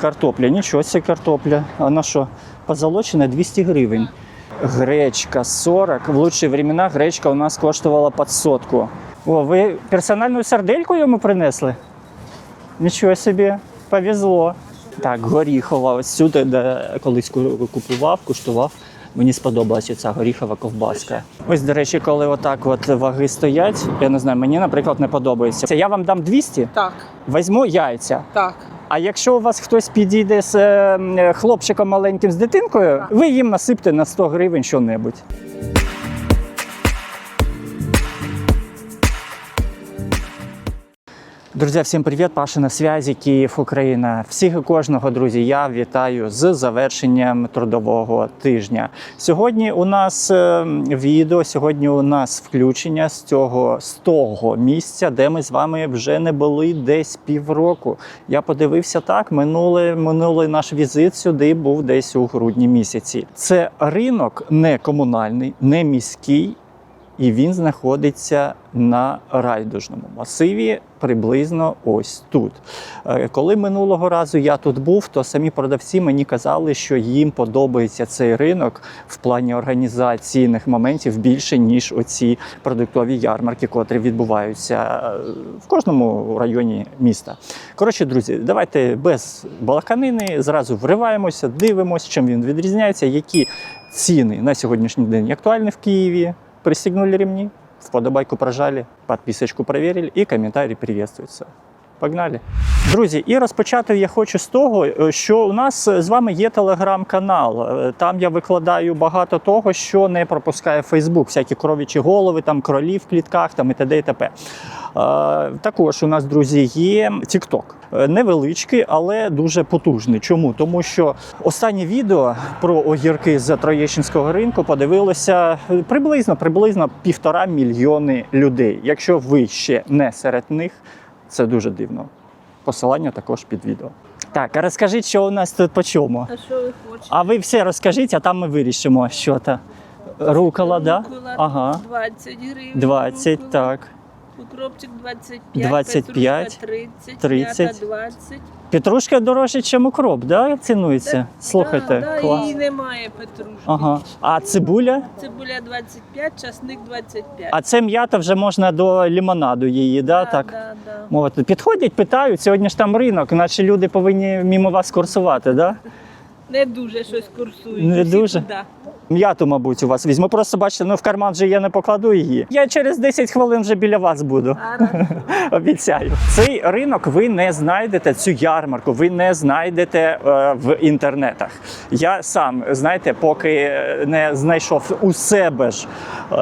Картопля, нічого себе картопля. Вона що, позолочена 200 гривень. Гречка 40. В лучші времена гречка у нас коштувала під сотку. О, ви персональну сардельку йому принесли? Нічого собі, повезло. Так, горіхова. Ось сюди, де колись купував, куштував. Мені сподобалася ця горіхова ковбаска. Ось, до речі, коли отак от ваги стоять, я не знаю, мені, наприклад, не подобається. Це я вам дам 200, Так, візьму яйця. так. А якщо у вас хтось підійде з е, хлопчиком маленьким з дитинкою, ви їм насипте на 100 гривень що-небудь. Друзі, всім привіт! Паша на связі, Київ, Україна. Всіх і кожного, друзі, я вітаю з завершенням трудового тижня. Сьогодні у нас е, відео, сьогодні у нас включення з цього з того місця, де ми з вами вже не були десь півроку. Я подивився так. Минулий, минулий наш візит сюди був десь у грудні місяці. Це ринок не комунальний, не міський. І він знаходиться на райдужному масиві, приблизно ось тут. Е, Коли минулого разу я тут був, то самі продавці мені казали, що їм подобається цей ринок в плані організаційних моментів більше, ніж оці продуктові ярмарки, котрі відбуваються е, в кожному районі міста. Коротше, друзі, давайте без балаканини зразу вриваємося, дивимося, чим він відрізняється, які ціни на сьогоднішній день актуальні в Києві. Пристегнули ремни, вподобайку прожали, подписочку проверили и комментарий приветствуються. Погнали. Друзі, і розпочати я хочу з того, е, що у нас з вами є телеграм-канал. Е, Там я викладаю багато того, що не пропускає Фейсбук, всякі кровічі голови, там кролі в клітках там і т.д. і т.п. Е, Також у нас, друзі, є TikTok. Е, Невеличкий, але дуже потужний. Чому? Тому що останнє відео про огірки з Троєщинського ринку подивилося е, приблизно приблизно півтора мільйони людей. Якщо ви ще не серед них, це дуже дивно. Посилання також під відео. Так, а розкажіть, що у нас тут по чому? А що ви хочете? А ви все розкажіть, а там ми вирішимо, що то. Рукола, да? Рукола Ага. 20 гривень. 20, рукола. так. Укропчик 25, 25, петрушка 30, 30. м'ята 20. Петрушка дорожче, ніж укроп, да? Цінується? Да, Слухайте, да, клас. І немає петрушки. Ага. А цибуля? Цибуля 25, часник 25. А це м'ята вже можна до лімонаду її, да? так? Да, да. Підходять, питають, сьогодні ж там ринок, наче люди повинні мимо вас курсувати, да? Не дуже щось курсують. Не дуже? туди. М'яту, мабуть, у вас візьму. Просто бачите, ну в карман вже я не покладу її. Я через 10 хвилин вже біля вас буду. Обіцяю, цей ринок ви не знайдете цю ярмарку, ви не знайдете е, в інтернетах. Я сам знаєте, поки не знайшов у себе ж е,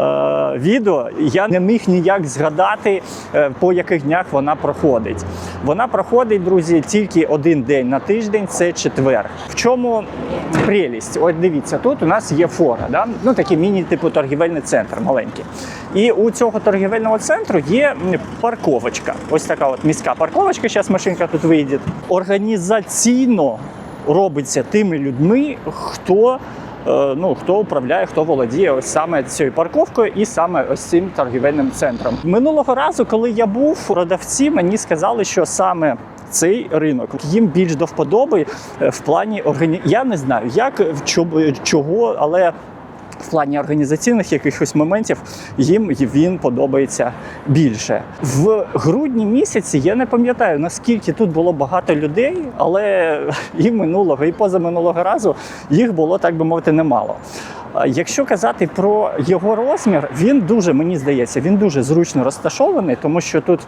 відео, я не міг ніяк згадати, е, по яких днях вона проходить. Вона проходить, друзі, тільки один день на тиждень, це четвер. В чому прелість? От дивіться, тут у нас є фора, да? ну такий міні-типу торгівельний центр маленький. І у цього торгівельного центру є парковочка. Ось така от міська парковочка. Зараз машинка тут вийде. Організаційно робиться тими людьми, хто. е, Ну, хто управляє, хто володіє ось саме цією парковкою і саме ось цим торгівельним центром. Минулого разу, коли я був, продавці мені сказали, що саме цей ринок їм більш до вподоби е, в плані органі... Я не знаю, як чого, але в плані організаційних якихось моментів їм він подобається більше. В грудні місяці я не пам'ятаю наскільки тут було багато людей, але і минулого, і позаминулого разу їх було так би мовити немало. Якщо казати про його розмір, він дуже мені здається, він дуже зручно розташований, тому що тут.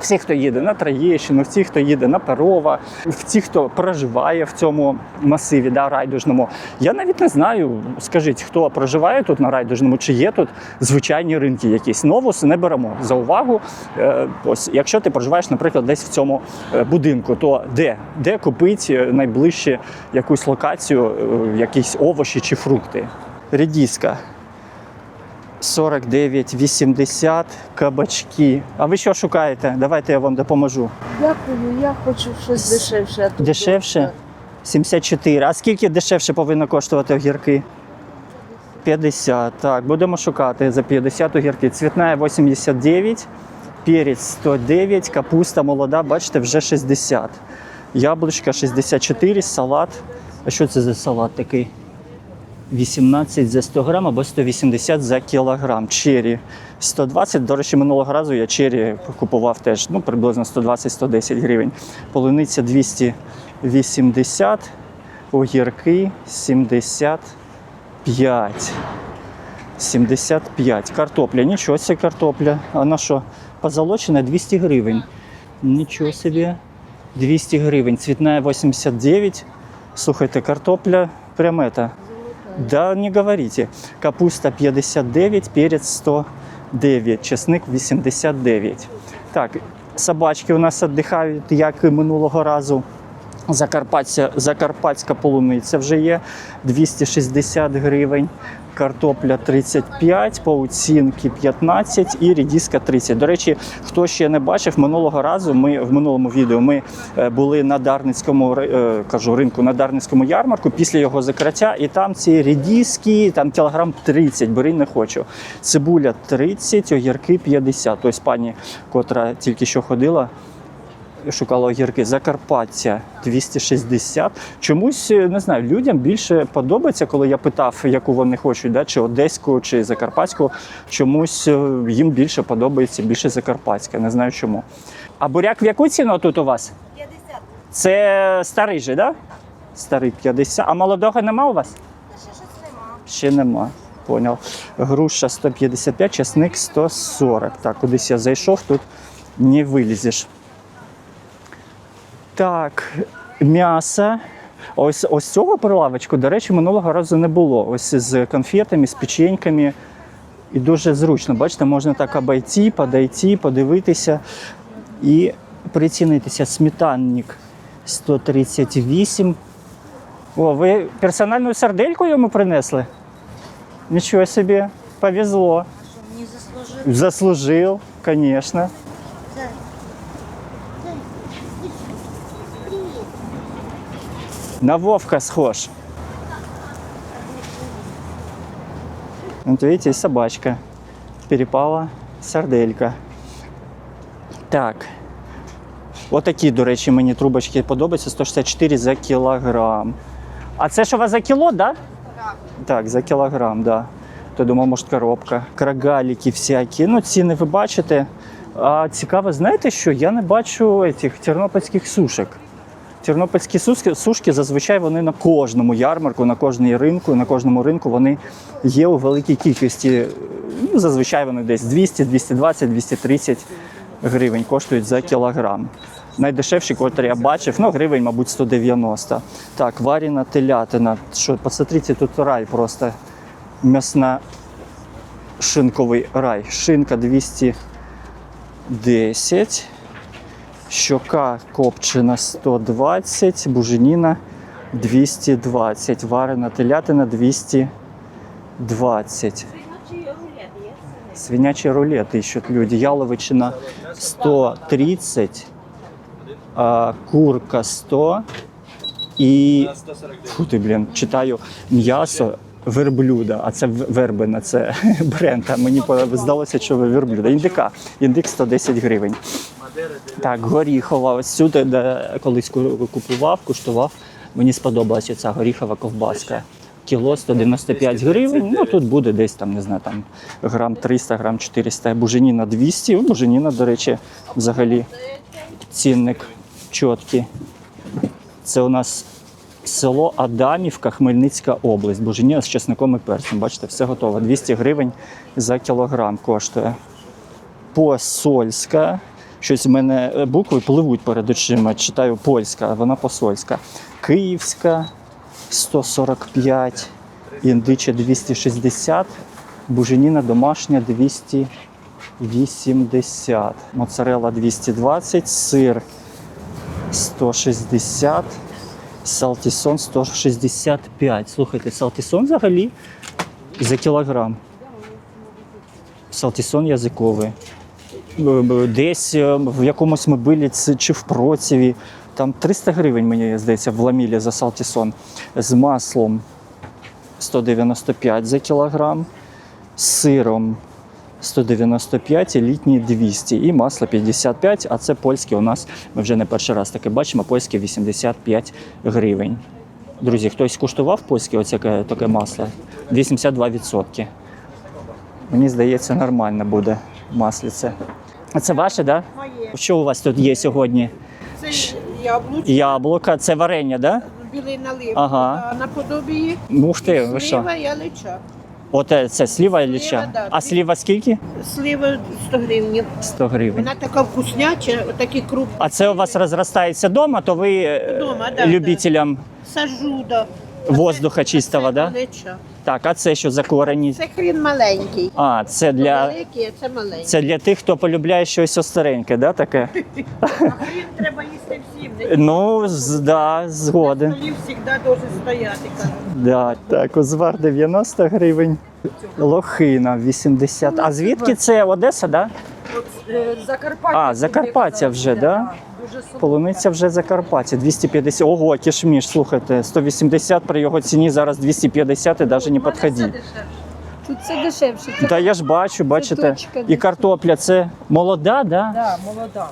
Всі, хто їде на Троєщину, всі, хто їде на Перова, всі, хто проживає в цьому масиві, да, райдужному. Я навіть не знаю, скажіть, хто проживає тут на райдужному, чи є тут звичайні ринки якісь. Новус не беремо за увагу. Е, ось, якщо ти проживаєш, наприклад, десь в цьому е, будинку, то де? Де купити найближче якусь локацію, е, якісь овочі чи фрукти? Рідіска. 49,80 кабачки. А ви що шукаєте? Давайте я вам допоможу. Дякую, я хочу щось дешевше. а тут Дешевше? 74. А скільки дешевше повинно коштувати огірки? 50. Так, будемо шукати за 50 огірки. Цвітна 89, перець 109, капуста молода, бачите, вже 60. Яблучка 64, салат. А що це за салат такий? 18 за 100 грам або 180 за кілограм. Чері 120. До речі, минулого разу я чері купував теж ну, приблизно 120-110 гривень. Полуниця 280, огірки 75. 75. Картопля. Нічого собі картопля. Вона що? Позолочена 200 гривень. Нічого собі. 200 гривень. Цвітна 89. Слухайте, картопля прям это. Да, не говорите. Капуста 59, перець 109, чесник 89. Так, собачки у нас віддихають, як і минулого разу. Закарпаття, Закарпатська полуниця вже є 260 гривень, картопля 35, пауцінки 15 і рідіска 30. До речі, хто ще не бачив, минулого разу ми в минулому відео ми е, були на Дарницькому е, кажу, ринку на Дарницькому ярмарку після його закриття, і там ці рідіски, там кілограм 30, бери не хочу. Цибуля 30, огірки 50. Ось пані, котра тільки що ходила, шукала огірки. Закарпаття 260. Чомусь е, не знаю, людям більше подобається, коли я питав, яку вони хочуть, да, чи одеську, чи закарпатську. Чомусь е, їм більше подобається більше закарпатська. Не знаю чому. А буряк в яку ціну тут у вас? 50. Це старий же, да? Старий 50. А молодого нема у вас? Та ще щось нема. Ще нема. Поняв. Груша 155, часник 140. Так, кудись я зайшов, тут не вилізеш. Так, м'ясо. Ось, ось цього прилавочку, до речі, минулого разу не було. Ось з конфетами, з печеньками. І дуже зручно. Бачите, можна так обійти, подойти, подивитися і прицінитися. Сметанник 138. О, ви персональну сардельку йому принесли? Нічого собі, повезло. Що мені заслужив? Заслужив, звісно. На Вовка схож. Вот видите, собачка. Перепала сарделька. Так. Отакі, до речі, мені трубочки подобаються. 164 за кілограм. А це що у вас за кіло, да? Так. Так, за кілограм, да. То думав, може, коробка. Крагаліки всякі. Ну, ціни ви бачите. А цікаво, знаєте що? Я не бачу цих тернопільських сушок. Тернопільські сушки, зазвичай вони на кожному ярмарку, на кожній ринку, на кожному ринку вони є у великій кількості. Ну, зазвичай вони десь 200, 220, 230 гривень коштують за кілограм. Найдешевші, котрі я бачив, ну гривень, мабуть, 190. Так, варіна телятина. Що, посмотрите, тут рай просто м'ясна шинковий рай. Шинка 210. Щока копчена 120, буженіна 220, варена телятина 220. Свинячий рулет ищут люди. Яловичина 130, курка 100 і фу ти, блін, читаю м'ясо верблюда, а це вербина, це бренд. А мені здалося, що верблюда. Індика, індик 110 гривень. Так, горіхова. Ось сюди, де колись купував, куштував. Мені сподобалася ця горіхова ковбаска. Кіло 195 гривень. Ну тут буде десь там, не знаю, там грам 300, грам 400. Буженіна 200. Буженіна, до речі, взагалі цінник чіткий. Це у нас село Адамівка, Хмельницька область. Буженіна з чесником і перцем. Бачите, все готово. 200 гривень за кілограм коштує. Посольська. Щось в мене е, букви пливуть перед очима. Читаю польська, вона посольська. Київська 145, індича 260, буженіна домашня 280, моцарела 220, сир 160, салтісон 165. Слухайте, салтісон взагалі за кілограм. Салтісон язиковий. Б- б- Десь е, в якомусь мобилі чи в проціві. Там 300 гривень, мені здається, в ламілі за салтісон. З маслом 195 за кілограм, з сиром 195, і літній 200 і масло 55, а це польське у нас, ми вже не перший раз таке бачимо, польське 85 гривень. Друзі, хтось куштував польське оце таке масло? 82%. Мені здається, нормально буде масліце. А це ваше, так? Да? Моє. Що у вас тут є сьогодні? Це яблуч, Яблука, це варення, так? Да? білий налив. Ага. А наподобі Ух ти, ви що? слива і алеча. Оте це сліва і ліча. да. А сліва скільки? Слива 100 гривень. 100 гривень. Вона така вкусняча, отакі крупні. А це у вас розростається вдома, то ви е, Дома, да, любителям Сажу, да. воздуха чистого, Це да? алеча. Так, а це що за корені? Це хрін маленький. А, це для, Великий, а це маленький. це для тих, хто полюбляє щось остареньке, да, таке? А хрін треба їсти всім. Не Ну, з- да, згоден. столі завжди дуже стояти. кажуть. Да, так, узвар 90 гривень. Лохина 80. А звідки це Одеса, да? Закарпаття. А, Закарпаття вже, да? Полуниця вже Закарпаття, 250. Ого, кишміш, слухайте, 180 при його ціні зараз 250 і навіть не підходіть. Тут це дешевше. Це Та я ж бачу, бачите. І картопля це молода, да? да, молода.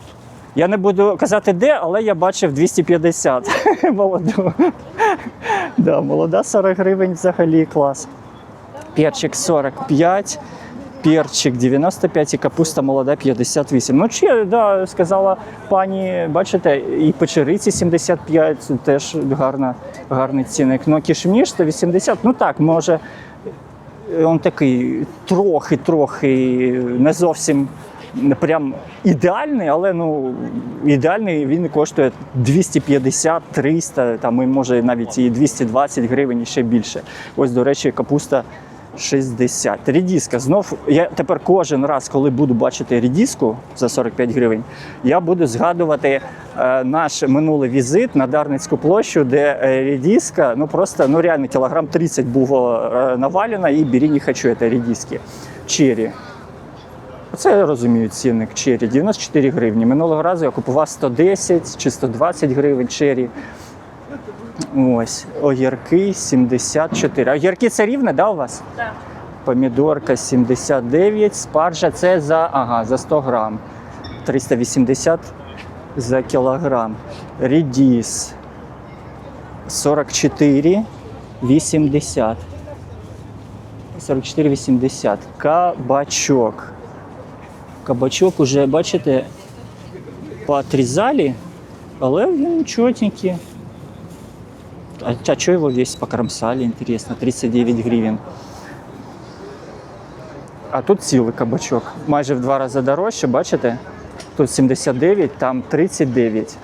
Я не буду казати де, але я бачив 250 молоду. Да, молода 40 гривень взагалі клас. Перчик 45, перчик 95 і капуста молода 58. Ну, чи, да, сказала пані, бачите, і печериці 75, теж гарна, гарний цінник. Ну, кішміш 180, ну так, може, він такий трохи-трохи не зовсім прям ідеальний, але ну ідеальний він коштує 250-300, там може навіть і 220 гривень і ще більше. Ось, до речі, капуста 60. Рідіска. Знов я тепер кожен раз, коли буду бачити рідіску за 45 гривень, я буду згадувати е, наш минулий візит на Дарницьку площу, де е, рідіска, ну просто ну реально кілограм 30 було е, навалено, і бері не хочу це рідіски. Чері. Це я розумію цінник чері. 94 гривні. Минулого разу я купував 110 чи 120 гривень чері. Ось, огірки 74. Огірки це рівне, да, у вас? Так. Помідорка 79, спаржа це за, ага, за 100 грам. 380 за кілограм. Рідіс 44, 80. 44,80. Кабачок. Кабачок уже, бачите, поотрізали, але він чотенький. А, а что его весь покромсали, интересно? 39 гривен. А тут цілий кабачок. Майже в два рази дорожче, бачите? Тут 79, там 39.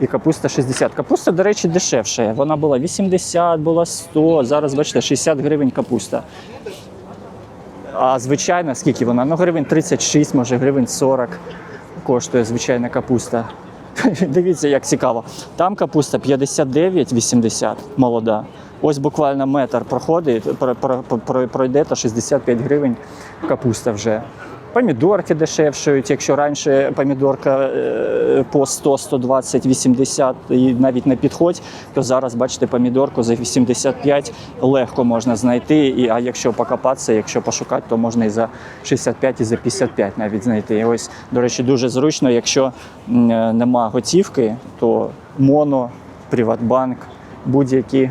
І капуста 60. Капуста, до речі, дешевша. Вона була 80, була 100, зараз, бачите, 60 гривень капуста. А звичайна, скільки вона? Ну, гривень 36, може, гривень 40 коштує звичайна капуста. Дивіться, як цікаво. Там капуста 59,80 молода. Ось буквально метр проходить, про- про- про- пройде та 65 гривень капуста вже. Помідорки дешевшають. Якщо раніше помідорка е, по 100, 120, 80 і навіть не підходь, то зараз, бачите, помідорку за 85 легко можна знайти. І, а якщо покопатися, якщо пошукати, то можна і за 65, і за 55 навіть знайти. І ось, до речі, дуже зручно, якщо е, нема готівки, то моно, Приватбанк, будь-які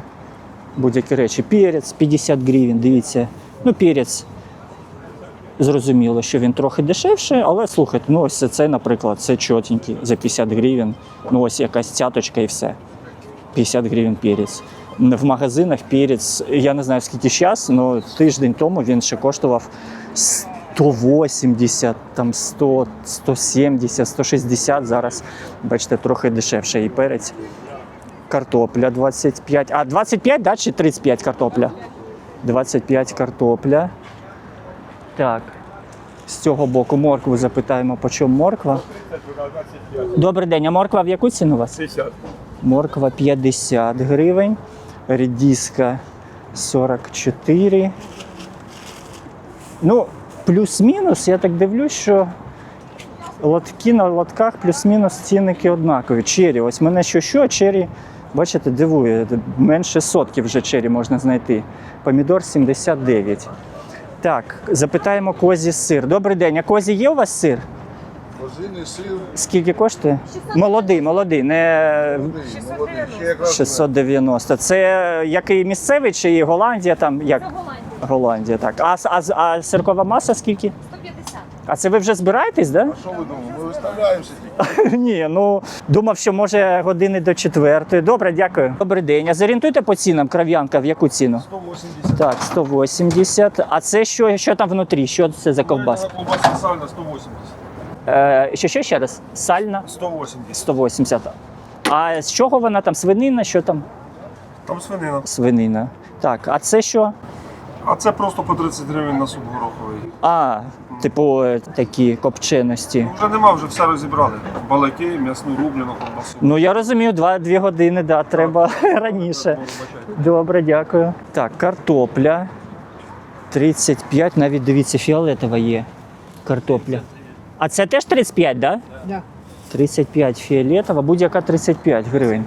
будь-які речі. Перець 50 гривень, дивіться. Ну, перець. Зрозуміло, що він трохи дешевший, але слухайте, ну ось це, наприклад, це чотенький за 50 гривень. Ну ось якась цяточка і все. 50 гривень перець. В магазинах перець, я не знаю скільки час, але тиждень тому він ще коштував 180, там 100, 170, 160. Зараз, бачите, трохи дешевше і перець. Картопля 25. А 25, да, чи 35 картопля? 25 картопля. Так. З цього боку моркву запитаємо, по чому морква. Добрий день, а морква в яку ціну у вас? 50. Морква 50 гривень, редіска 44. Ну, плюс-мінус, я так дивлюсь, що лотки на лотках плюс-мінус цінники однакові. Чері, ось мене що що, чері, бачите, дивує. Менше сотки вже чері можна знайти. Помідор 79. Так, запитаємо козі сир. Добрий день, а козі є у вас сир? Козиний сир, Скільки коштує? Молодий, молодий, не молодий, молодий. Ще якраз 690. Це який місцевий чи Голландія там? Як? Голландія, так. А, а, а сиркова маса скільки? 150. А це ви вже збираєтесь, да? Що ви думаєте? Ми виставляємося тільки. Ні, ну думав, що може години до четвертої. Добре, дякую. Добрий день. А зорієнтуйте по цінам крав'янка в яку ціну? 180. Так, 180. А це що, що там внутрі? Що це за ковбаска? Колбаса сальна 180. Е, що, що ще раз? Сальна 180. 180. А з чого вона там? Свинина? Що там? Там свинина. Свинина. Так, а це що? А це просто по 30 гривень на суп гороховий. А, типу е, такі копченості. Ну, Вже нема, вже все розібрали. Балаки, м'ясну рублену колбасу. Ну я розумію, 2-2 години, да, треба раніше. Добре, дякую. Так, картопля 35, навіть дивіться, фіолетова є. Картопля. А це теж 35, так? Да? Да. 35 фіолетова, будь-яка 35 гривень.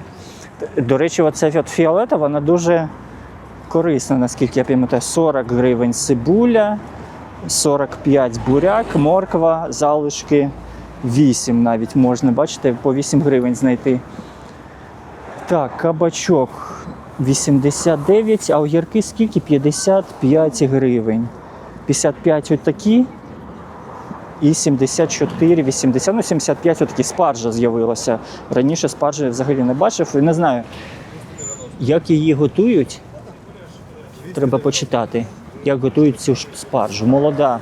До речі, оця от фіолетова, вона дуже корисна, наскільки я пам'ятаю. 40 гривень цибуля, 45 буряк, морква, залишки 8 навіть можна, бачите, по 8 гривень знайти. Так, кабачок 89, а огірки скільки? 55 гривень. 55 отакі. І 74, 80, ну 75 отакі спаржа з'явилася. Раніше спаржі взагалі не бачив і не знаю, як її готують. Треба почитати, як готують цю спаржу. Молода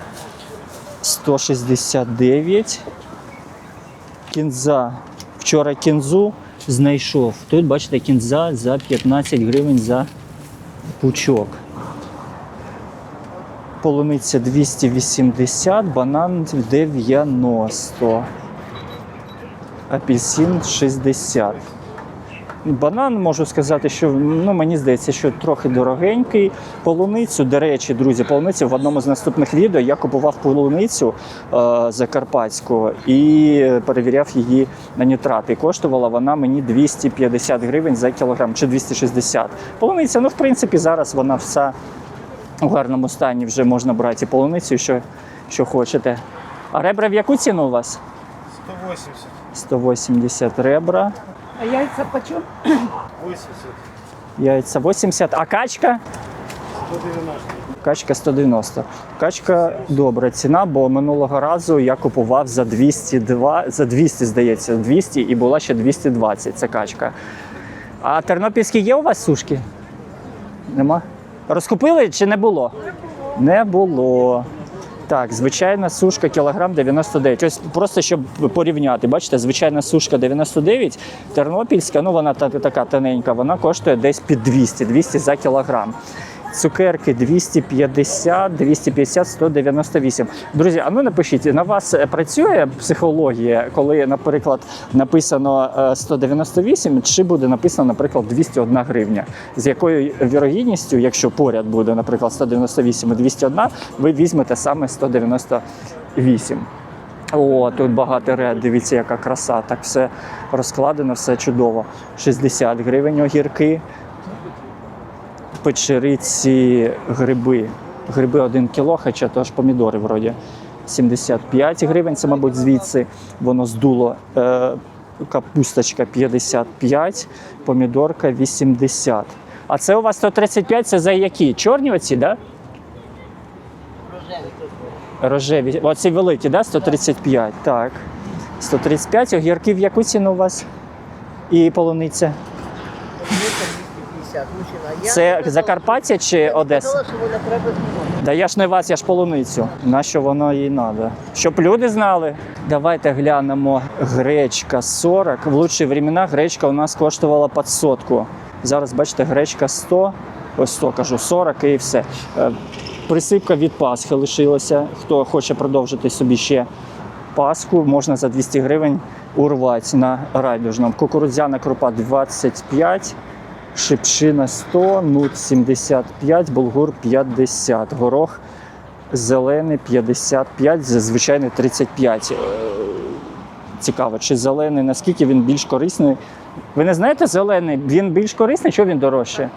169. Кінза. Вчора кінзу знайшов. Тут, бачите, кінза за 15 гривень за пучок. Полуниця 280, банан 90. Апельсин 60. Банан можу сказати, що ну, мені здається, що трохи дорогенький. Полуницю, до речі, друзі, полуницю в одному з наступних відео я купував полуницю е, закарпатську і перевіряв її на нітрати. Коштувала вона мені 250 гривень за кілограм чи 260. Полуниця, ну в принципі, зараз вона вся у гарному стані вже можна брати і полуницю, що, що хочете. А ребра в яку ціну у вас? 180. 180 ребра. А яйця почем? 80. Яйця 80, а качка? 190. Качка 190. Качка добра ціна, бо минулого разу я купував за 202, за 200, здається, 200 і була ще 220. Це качка. А тернопільські є у вас сушки? Нема? Розкупили чи не було? Не було. Так, звичайна сушка кілограм 99. Ось просто щоб порівняти. Бачите, звичайна сушка 99, тернопільська, ну вона та- така тоненька, вона коштує десь під 200, 200 за кілограм. Цукерки 250, 250, 198. Друзі, а ну напишіть, на вас е, працює психологія, коли, наприклад, написано е, 198, чи буде написано, наприклад, 201 гривня? З якою вірогідністю, якщо поряд буде, наприклад, 198 і 201, ви візьмете саме 198. О, тут багатий ряд, дивіться, яка краса. Так все розкладено, все чудово. 60 гривень огірки, печериці, гриби. Гриби 1 кіло, хоча то ж помідори вроді. 75 гривень, це, мабуть, звідси воно здуло. Е, капусточка 55, помідорка 80. А це у вас 135, це за які? Чорні оці? Да? Рожеві. Оці великі, да? 135. Так. 135. Огірки в яку ціну у вас? І полуниця? 250. Мужчина, я Це сказала, Закарпаття чи я Одеса? сказала, що вона треба знімати. Да я ж не вас, я ж полуницю. На що воно їй треба? Щоб люди знали. Давайте глянемо. Гречка 40. В лучші времена гречка у нас коштувала під сотку. Зараз, бачите, гречка 100, ось 100 кажу, 40 і все. Е, Присипка від Пасхи лишилася. Хто хоче продовжити собі ще Пасху, можна за 200 гривень урвати на райдужному. Кукурудзяна крупа 25. Шипшина 100, нут 75, булгур 50, горох зелений 55, звичайний 35. Е, Цікаво, чи зелений, наскільки він більш корисний. Ви не знаєте зелений, він більш корисний, що він дорожче?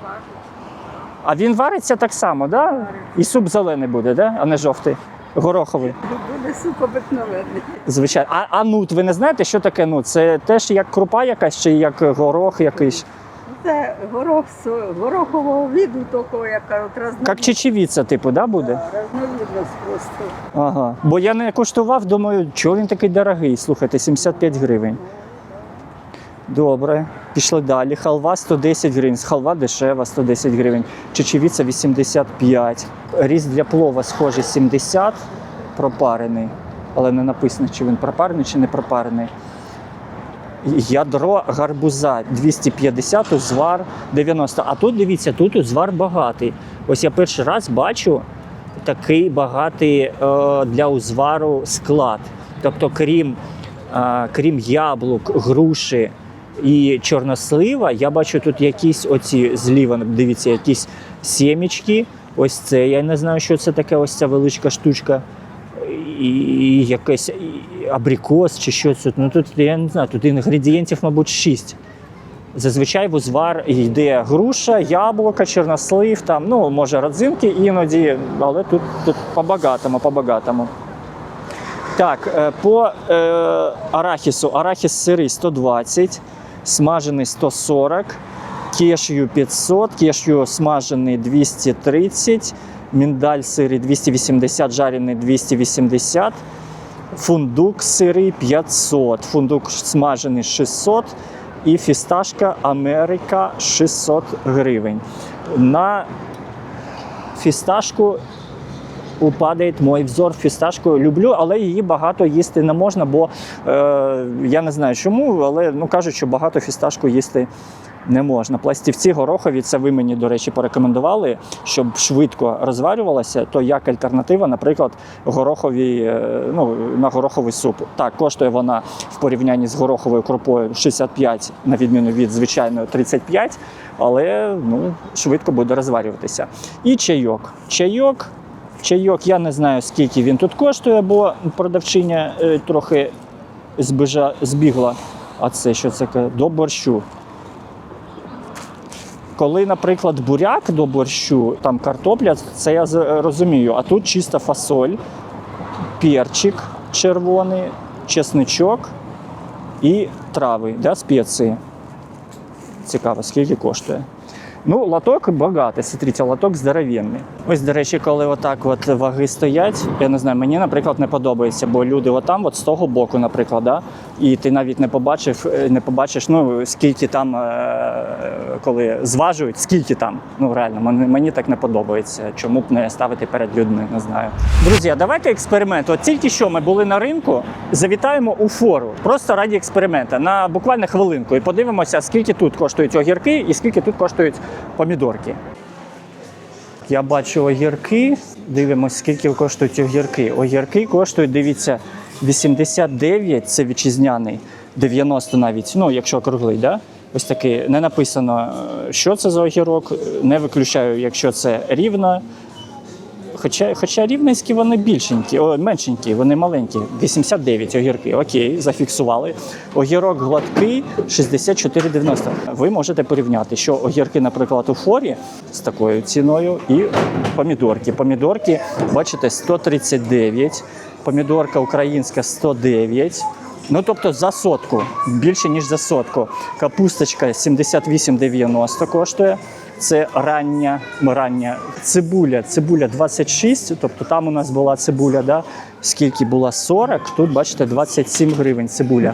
А він вариться так само, да? І суп зелений буде, да? а не жовтий. Гороховий. Буде суп обикновенний. Звичайно. А, а нут, ви не знаєте, що таке нут? Це теж як крупа якась чи як горох якийсь? Це горох горохового виду, такого, як кажуть, разновидність. Як чечевіця, типу, да, буде? Разновидність просто. Ага. Бо я не куштував, думаю, чого він такий дорогий? Слухайте, 75 гривень. Добре. Пішли далі. Халва 110 гривень. Халва дешева 110 гривень. Чечевіця 85. Різ для плова схожий 70, пропарений. Але не написано, чи він пропарений, чи не пропарений. Ядро гарбуза 250, узвар 90. А тут дивіться, тут узвар багатий. Ось я перший раз бачу такий багатий е, для узвару склад. Тобто, крім, е, крім яблук, груші і чорнослива, я бачу тут якісь оці зліва, дивіться, якісь сімечки. Ось це, я не знаю, що це таке, ось ця величка штучка. І, якийсь абрикос чи що це. Ну тут я не знаю, тут інгредієнтів, мабуть, 6. Зазвичай в узвар йде груша, яблука, чорнослив, там, ну, може, родзинки іноді, але тут, тут по-багатому, по-багатому. Так, е, по е, арахісу. Арахіс сирий 120, смажений 140, кешю 500, кешю смажений 230, міндаль сирий 280, жарений 280, фундук сирий 500, фундук смажений 600 і фісташка Америка 600 гривень. На фісташку упадає мій взор фісташку. Люблю, але її багато їсти не можна, бо е, я не знаю чому, але ну, кажуть, що багато фісташку їсти не можна. Пластівці горохові, це ви мені, до речі, порекомендували, щоб швидко розварювалося, то як альтернатива, наприклад, горохові, е, ну, на гороховий суп. Так, коштує вона в порівнянні з гороховою крупою 65, на відміну від звичайної 35, але ну, швидко буде розварюватися. І чайок. Чайок. Чайок, я не знаю, скільки він тут коштує, бо продавчиня е, трохи збіжа, збігла. А це що це? До борщу. Коли, наприклад, буряк до борщу, там картопля, це я розумію. А тут чиста фасоль, перчик червоний, чесничок і трави, да, спеції. Цікаво, скільки коштує. Ну, лоток багатий, смотрите, лоток здоровенний. Ось, до речі, коли отак от ваги стоять, я не знаю, мені, наприклад, не подобається, бо люди отам, от з того боку, наприклад, да, і ти навіть не побачив, е, не побачиш, ну, скільки там, е, коли зважують, скільки там. Ну, реально, мені, так не подобається. Чому б не ставити перед людьми, не знаю. Друзі, а давайте експеримент. От тільки що ми були на ринку, завітаємо у фору, просто раді експеримента, на буквально хвилинку, і подивимося, скільки тут коштують огірки і скільки тут коштують помідорки. Я бачу огірки. Дивимося, скільки коштують огірки. Огірки коштують, дивіться, 89 це вітчизняний, 90 навіть, ну, якщо круглий, да? Ось такий. Не написано, е, що це за огірок. Не виключаю, якщо це рівна. Хоча, хоча рівненські вони більшенькі, о, меншенькі, вони маленькі. 89 огірки. Окей, зафіксували. Огірок гладкий 64,90. Ви можете порівняти, що огірки, наприклад, у форі з такою ціною, і помідорки. Помідорки, бачите, 139, помідорка українська 109. Ну, тобто за сотку, більше ніж за сотку. Капусточка 78,90 коштує. Це рання, рання цибуля. Цибуля 26, тобто там у нас була цибуля, да? скільки була 40, тут бачите 27 гривень цибуля.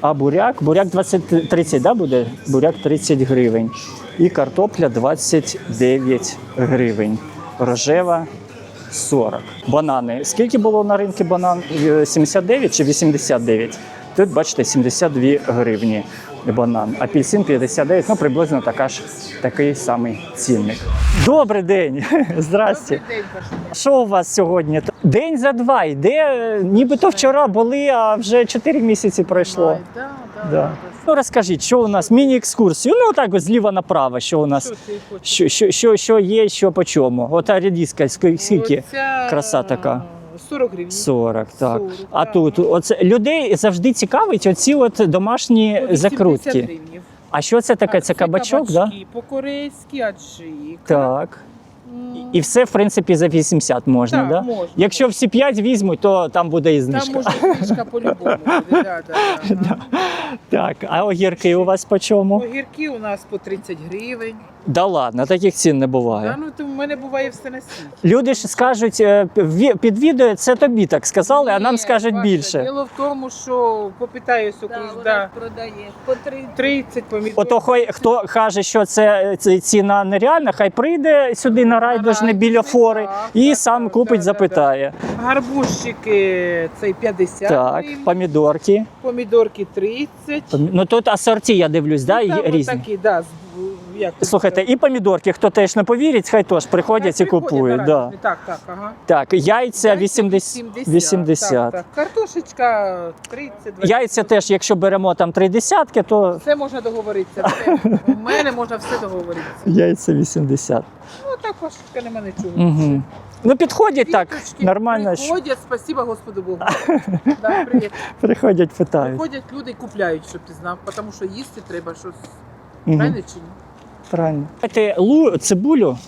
А буряк, буряк 20, 30, да, буде? Буряк 30 гривень. І картопля 29 гривень. Рожева 40. Банани. Скільки було на ринку банан? Е, 79 чи 89? Тут бачите 72 гривні банан. Апельсин 59, ну приблизно така ж такий самий цінник. Добрий день! Здрасте. Що у вас сьогодні? День за два йде. Нібито вчора були, а вже 4 місяці пройшло. Да. Ну розкажіть, що у нас міні-екскурсію. Ну так ось зліва направо, що у нас що, що, що, що є, що по чому. Ота рядіска, ск- скільки? Краса така? 40 гривень. 40, так. 40, А так. тут оце людей завжди цікавить оці от домашні Ну, 80 закрутки. гривнів. А що це таке? Це кабачок, да? кабачки, по-корейськи, аджика. Так. М, І все, в принципі, за 80 можна, так, да? можна. Якщо всі 5 візьмуть, то там буде і Там знижка. може знижка по-любому буде, да, да, да. Так, а огірки у вас по чому? Огірки у нас по 30 гривень. Да ладно, таких цін не Да, буває. ну, то в мене буває все на світі. Люди ж скажуть е, ві- під відео, це тобі так сказали, а нам Ні, скажуть Паша, більше. Діло в тому, що попитаюся Да, вона да, продає. По 30. 30 помідорів. Ото хай хто каже, що це, це ціна нереальна, хай прийде сюди на райдужне біля фори Так, і так, сам так, купить, да, запитає. Гарбузчики цей 50 Так, гривень, помідорки. помідорки 30. Помі- Ну тут асорті, я дивлюсь, да, Ну, є там різні. Такі, да, з- як Слухайте, і помідорки, хто теж не повірить, хай теж приходять і купують. Да. Так, так, ага. Так, яйця Яйця 80. 80. Так, так. Картошечка 30, 20. Яйця теж, якщо беремо там три десятки, то Все можна договоритися. Все. У мене можна все договоритися. яйця 80. Ну так важко нема нічого. Угу. Ну підходять так, Квіточки нормально. що Приходять, спасіба Господу Богу. да, привіт. Приходять, питають. Приходять люди і купляють, щоб ти знав, тому що їсти треба щось. Мгм. Правильно чи ні? Правильно. Давайте лу, цибулю,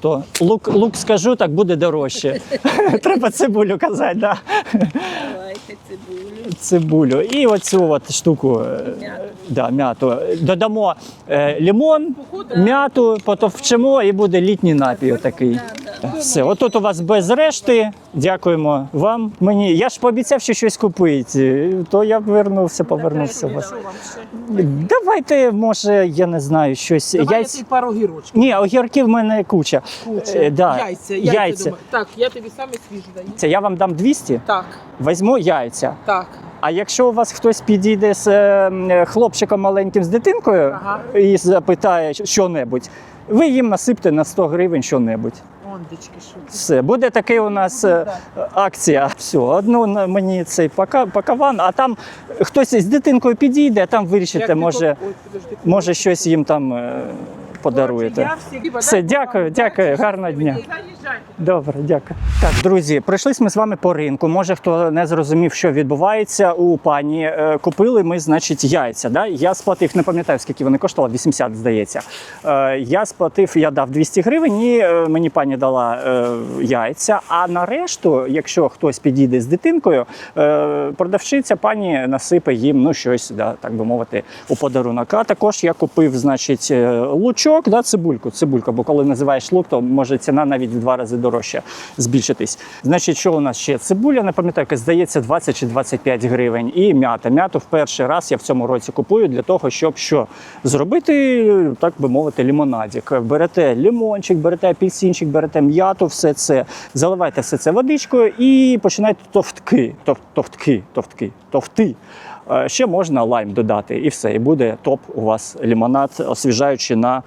то лук, лук скажу, так буде дорожче. Треба цибулю казати, да. Давайте цибулю. Цибулю. І оцю от штуку, е, М'яту. да, м'яту. Додамо е, лимон, м'яту, потовчимо і буде літній напій такий. Все, отут у вас без решти. Дякуємо вам. Мені я ж пообіцяв, що щось купить, то я вернувся, повернувся. Що вас. Давайте, може, я не знаю, щось. Давай я тобі пару гірочків. Ні, огірків в мене куча. Куча. Е, да. Яйця, яйця. Яйця. думаю. Так, я тобі саме свіжі даю. Це я вам дам 200, Так, візьму яйця. так. А якщо у вас хтось підійде з е, хлопчиком маленьким з дитинкою Ага. і запитає що-небудь, ви їм насипте на 100 гривень що-небудь. Ондечки, що ти. Все, буде такий у нас е, акція. Все, одну на мені цей пока, пакаван, а там хтось з дитинкою підійде, а там вирішите, може, може щось їм там е, подаруєте. Все, дякую, дякую, гарного дня. Добре, дякую. Так, друзі, прийшли ми з вами по ринку. Може, хто не зрозумів, що відбувається у пані. Е, Купили ми, значить, яйця. Да? Я сплатив, не пам'ятаю, скільки вони коштували, 80, здається. Е, Я сплатив, я дав 200 гривень, і е, мені пані дала яйця. А на решту, якщо хтось підійде з дитинкою, продавчиця пані насипе їм ну, щось, да, так би мовити, у подарунок. А також я купив, значить, лучок, да, цибульку. Цибулька, бо коли називаєш лук, то може ціна навіть в два рази дорожче збільшитись. Значить, що у нас ще? Цибуля, не пам'ятаю, якась, здається, 20 чи 25 гривень. І м'ята. М'яту в перший раз я в цьому році купую для того, щоб що? Зробити, так би мовити, лімонадик. Берете лимончик, берете апельсинчик, берете м'яту, все це, заливайте все це водичкою і починайте товтки, тов- товтки, товтки, товти. Е, Ще можна лайм додати, і все, і буде топ у вас лімонад, освіжаючи на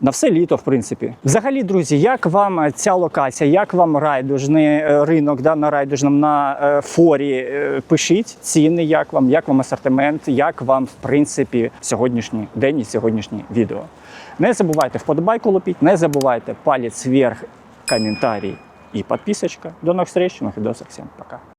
на все літо, в принципі. Взагалі, друзі, як вам ця локація, як вам райдужний е, ринок да, на райдужному на е, форі? Е, Пишіть ціни, як вам, як вам асортимент, як вам, в принципі, сьогоднішній день і сьогоднішнє відео. Не забувайте вподобайку лупіть, не забувайте палець вверх, коментарі і підписочка. До нових встреч, нових відосів. Всім пока.